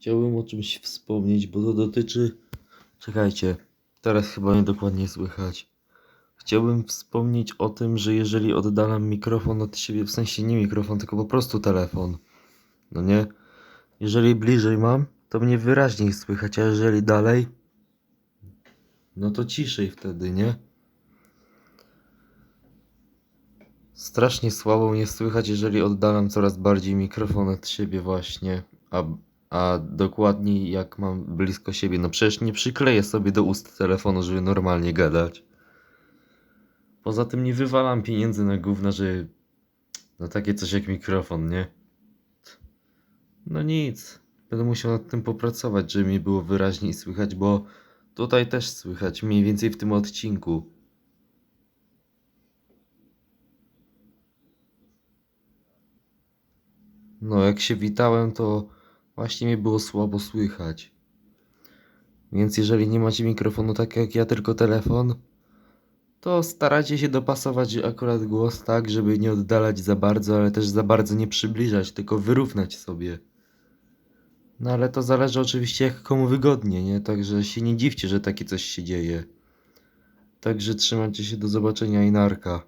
Chciałbym o czymś wspomnieć, bo to dotyczy. Czekajcie, teraz chyba mnie dokładnie słychać. Chciałbym wspomnieć o tym, że jeżeli oddalam mikrofon od siebie, w sensie nie mikrofon, tylko po prostu telefon, no nie? Jeżeli bliżej mam, to mnie wyraźniej słychać, a jeżeli dalej, no to ciszej wtedy, nie? Strasznie słabo mnie słychać, jeżeli oddalam coraz bardziej mikrofon od siebie właśnie, a, a dokładniej jak mam blisko siebie. No przecież nie przykleję sobie do ust telefonu, żeby normalnie gadać. Poza tym nie wywalam pieniędzy na gówna, że no takie coś jak mikrofon, nie? No nic, będę musiał nad tym popracować, żeby mi było wyraźniej słychać, bo tutaj też słychać, mniej więcej w tym odcinku. No, jak się witałem, to właśnie mnie było słabo słychać. Więc jeżeli nie macie mikrofonu tak jak ja, tylko telefon, to starajcie się dopasować akurat głos tak, żeby nie oddalać za bardzo, ale też za bardzo nie przybliżać, tylko wyrównać sobie. No ale to zależy oczywiście jak komu wygodnie, nie? Także się nie dziwcie, że takie coś się dzieje. Także trzymajcie się, do zobaczenia i narka.